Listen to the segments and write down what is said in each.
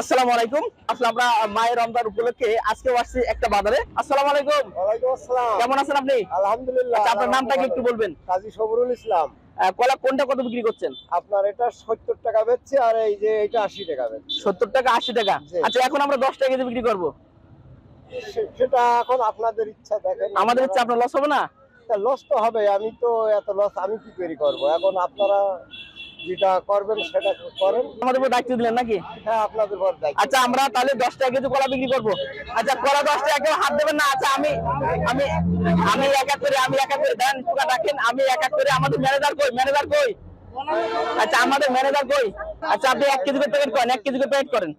আসসালামু আলাইকুম। আসলে আমরা মায়ের রমজান উপলক্ষে আজকে আসছি একটা বাজারে। আসসালামু আলাইকুম। ওয়ালাইকুম আসসালাম। কেমন আছেন আপনি? আলহামদুলিল্লাহ আচ্ছা আপনার নামটা কি একটু বলবেন? কাজী সবরুল ইসলাম। কলা কোনটা কত বিক্রি করছেন? আপনার এটা সত্তর টাকা বেচছে আর এই যে এটা আশি টাকা বেচছে। সত্তর টাকা আশি টাকা? আচ্ছা এখন আমরা দশ টাকা কেজি বিক্রি করব। সেটা এখন আপনাদের ইচ্ছা দেখেন। আমাদের হচ্ছে আপনার লস হবে না? লস তো হবে আমি তো এত লস আমি কি তৈরি করব? এখন আপনারা যেটা করবেন সেটা করেন। আমাদের উপর দায়িত্ব দিলেন নাকি? হ্যাঁ আপনাদের বড় দায়িত্ব। আচ্ছা আমরা তাহলে দশ টাকা কেজি কলা বিক্রি করব। আচ্ছা কলা দশ টাকা কেউ হাত দেবেন না। আচ্ছা আমি আমি আমি এক এক করে আমি এক এক করে দেন টুকা আমি এক এক করে আমাদের ম্যানেজার কই? ম্যানেজার কই? আচ্ছা আমাদের ম্যানেজার কই? আচ্ছা আপনি এক কেজি করে প্যাকেট করেন এক কেজি করে প্যাকেট করেন।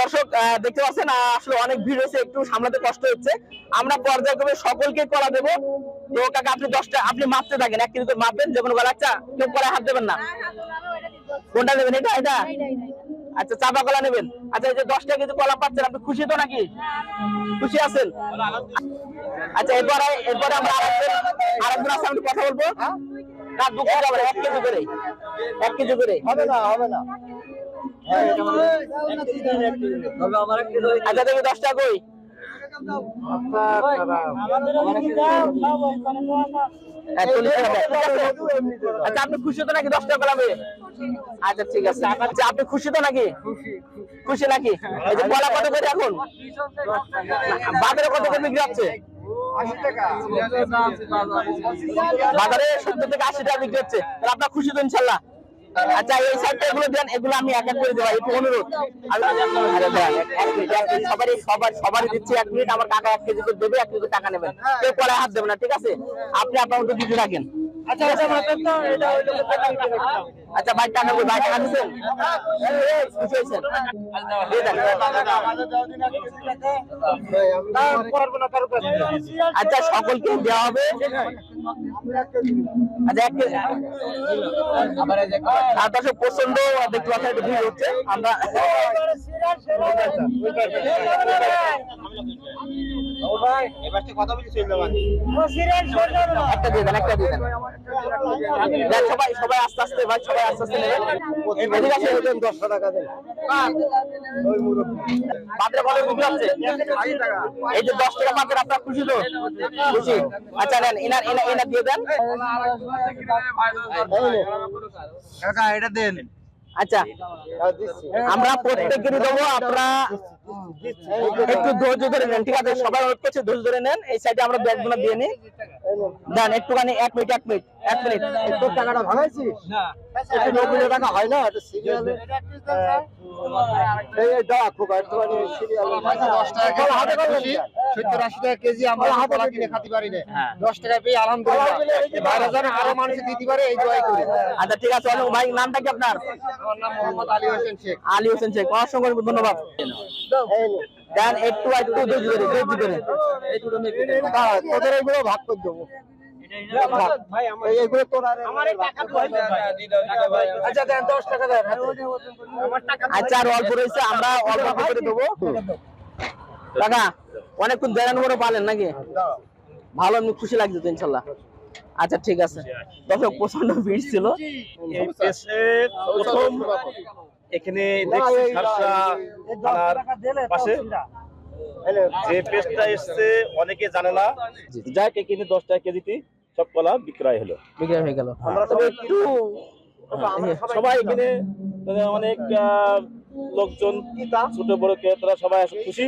দর্শক দেখতে পাচ্ছেন আসলে অনেক ভিড় হয়েছে একটু সামলাতে কষ্ট হচ্ছে। আমরা পর্যায়ক্রমে সকলকে কলা দেবো। তো কাকা আপনি দশটা আপনি মাপতে থাকেন এক করে মাপবেন যে কোনো কলা আচ্ছা কেউ হাত দেবেন না। কোনটা নেবেন এটা এটা? আচ্ছা চাপা কলা নেবেন। আচ্ছা এই যে দশ টাকা কেজি কলা পাচ্ছেন আপনি খুশি তো নাকি? খুশি আছেন? আচ্ছা এরপরে এরপরে আমরা আরেকজন আরেকজন আছে আমি কথা বলব। না দু কেজি হবে এক কেজি করে। এক কেজি করে। হবে না হবে না। আচ্ছা দেখি দশ টাকা কই হ্যাঁ, চল্লিশ টাকা দেন। আচ্ছা আপনি খুশি তো নাকি? দশ টাকা কলা আচ্ছা আচ্ছা আপনি খুশি তো নাকি? খুশি নাকি? কত করে এখন? বাজারে কত করে বিক্রি হচ্ছে? বাজারে সত্তর থেকে আশি টাকা বিক্রি হচ্ছে। আপনার খুশি তো ইনশাল্লাহ। আচ্ছা এই সাইডটা এগুলো দেন, এগুলো আমি এক এক করে দেবো, একটু অনুরোধ। সবারই, সবার, সবারই দিচ্ছি এক মিনিট আমার কাকা এক কেজি করে দেবে, এক কেজি টাকা নেবেন। কেউ পরে হাত দেবে না, ঠিক আছে? আপনি আপনার মতো দিতে থাকেন আচ্ছা আচ্ছা মাপেন তো এটা হইল আচ্ছা ভাই টাকা কই ভাই টাকা দিচ্ছেন খুশি হয়েছেন আচ্ছা সকলকে দেওয়া হবে আচ্ছা প্রচণ্ড দেখতে পাচ্ছেন একটু ভিড় হচ্ছে আমরা একটা দিয়ে দেন একটা দিয়ে দেন। দেন, সবাই সবাই আস্তে আস্তে ভাই সবাই আস্তে আস্তে নেবেন এদিকে আসেন। দশশো টাকা দেন বাজারে কত বিক্রি হচ্ছে এই যে দশ টাকা পাতের আপনার খুশি তো? খুশি? আচ্ছা নেন এনার এনার এনার দিয়ে দেন। এটা দেন। আচ্ছা। আমরা প্রত্যেকেরই দেবো, আপনারা একটু ধৈর্য ধরে নেন, ঠিক আছে? সবাই ওয়েট করছে, ধৈর্য ধরে নেন। এই সাইডে আমরা ব্যাগগুলো দিয়ে নিই। দেন একটুখানি এক মিনিট এক মিনিট এক মিনিট। তোর টাকাটা ভাঙাইছিস? একটু নব্বই টাকা হয় না? এটা সিরিয়াল এই এই খোকা একটুখানি সিরিয়াল দশ টাকা হাতে সত্তর আশি টাকা কেজি আমরা হাতে কিনে খাতে পারি না। দশ টাকা পেয়ে আলহামদুলিল্লাহ। বাইরে যেন আরও মানুষ দিতে পারে এই দোয়াই করি। আচ্ছা ঠিক আছে ভাই নামটা কি আপনার? আমার নাম মোহাম্মদ আলী হোসেন শেখ। আলী হোসেন শেখ অসংখ্য ধন্যবাদ। দেন একটু একটু ধৈর্য ধরে দাঁড়া, তোদের এইগুলো ভাগ করে দেবো। আচ্ছা আর অল্প রয়েছে আমরা অল্প করে দেবো। অনেকক্ষণ দেড়ানো বড় পালেন নাকি? ভালো এমনি খুশি লাগছে তো ইনশাল্লাহ। আচ্ছা ঠিক আছে। দর্শক প্রচণ্ড ভিড় ছিল। এখানে দেখছি সারসা থানার পাশে। যে পেস্টটা এসছে অনেকে জানে না। যাক এখানে দশ টাকা কেজিতে সব কলা বিক্রয় হলো। বিক্রয় হয়ে গেল। তবে একটু সবাই এখানে অনেক আহ, লোকজন ছোট বড় ক্রেতারা সবাই আসে খুশি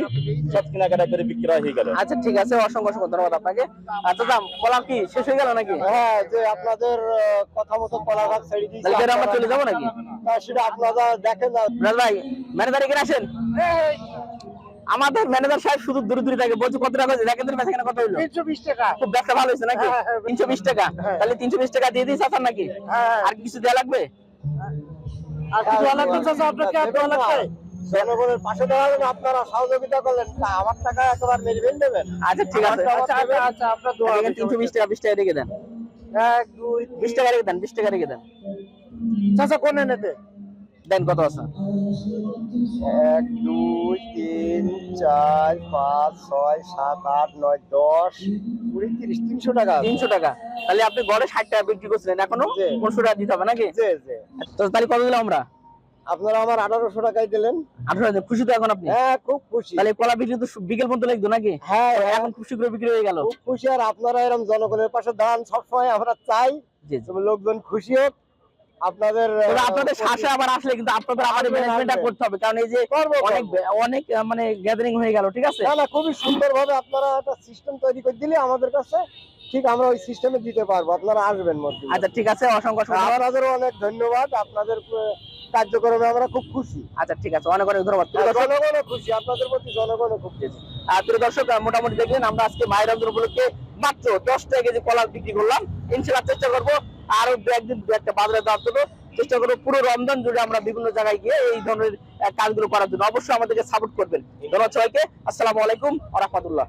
সব কেনাকাটা করে বিক্রয় হয়ে গেল। আচ্ছা ঠিক আছে অসংখ্য অসংখ্য ধন্যবাদ আপনাকে। আচ্ছা দাম কলাম কি শেষ হয়ে গেল নাকি? হ্যাঁ যে আপনাদের কথা মতো কলা গাছ ছেড়ে দিয়েছি তাহলে আমরা চলে যাব নাকি? তা সেটা আপনারা দেখেন না। ভাই ম্যানেজার এখানে আসেন। আমাদের ম্যানেজার সাহেব শুধু দূরে দূরে থাকে বলছে কত টাকা দেখেন তো বেচাকেনা কত হইল? তিনশো বিশ টাকা। খুব ব্যবসা ভালো হয়েছে নাকি? হ্যাঁ, হ্যাঁ, তিনশো বিশ টাকা। হ্যাঁ। তাহলে তিনশো বিশ টাকা দিয়ে দিই চাচার নাকি? হ্যাঁ। আর কিছু দেওয়া লাগবে? আর কিছু লাগবে চাচা আপনাকে? আর দেওয়া লাগবে? জনগণের পাশে দাঁড়াবেন আপনারা সহযোগিতা করলেন। আমার টাকা একবার মেরে নেবেন আচ্ছা ঠিক আছে। আচ্ছা, আচ্ছা, আচ্ছা, আপনার দোয়া তিনশো বিশ টাকা বিশ টাকা রেখে দেন। এক দুই বিশ টাকা রেখে দেন বিশ টাকা রেখে দেন। চাচা কোন এনেতে দেন কত আছে? এক দুই তিন চার পাঁচ ছয় সাত আট নয় দশ। কুড়ি তিরিশ তিনশো টাকা। তিনশো টাকা। তাহলে আপনি গড়ে ষাট টাকা বিক্রি করছিলেন এখনও পনেরোশো টাকা দিতে হবে নাকি? তো তাহলে কত দিলাম আমরা? আপনারা আমার আঠারোশো টাকায় দিলেন। আঠারো খুশি তো এখন আপনি? হ্যাঁ খুব খুশি। তাহলে কলা বিক্রি তো বিকেল পর্যন্ত লাগতো নাকি? হ্যাঁ এখন খুশি করে বিক্রি হয়ে গেল। খুশি। আর আপনারা এরকম জনগণের পাশে দাঁড়ান সবসময় আমরা চাই। লোকজন খুশি হোক। আপনাদের আপনাদের শ্বাসে আবার আসলে কিন্তু আপনাদের আবার ম্যানেজমেন্টটা করতে হবে কারণ এই যে অনেক অনেক মানে গ্যাদারিং হয়ে গেল ঠিক আছে? না না খুবই সুন্দর ভাবে আপনারা একটা সিস্টেম তৈরি করে দিলে আমাদের কাছে ঠিক আমরা ওই সিস্টেমে দিতে পারব আপনারা আসবেন মধ্যে। আচ্ছা ঠিক আছে অসংখ্য ধন্যবাদ। অনেক ধন্যবাদ আপনাদের কার্যক্রমে আমরা খুব খুশি। আচ্ছা ঠিক আছে অনেক অনেক ধন্যবাদ। প্রিয় জনগণও খুশি আপনাদের প্রতি জনগণও খুব খুশি। প্রিয় দর্শক মোটামুটি দেখলেন আমরা আজকে মায়ের উপলক্ষে মাত্র দশ টাকা কেজি কলা বিক্রি করলাম। ইনশাল্লাহ চেষ্টা করব আরও একদিন একটা বাজারে দেওয়ার জন্য চেষ্টা করব পুরো রমজান জুড়ে আমরা বিভিন্ন জায়গায় গিয়ে এই ধরনের কাজগুলো করার জন্য। অবশ্যই আমাদেরকে সাপোর্ট করবেন। ধন্যবাদ সবাইকে। আসসালামু আলাইকুম আ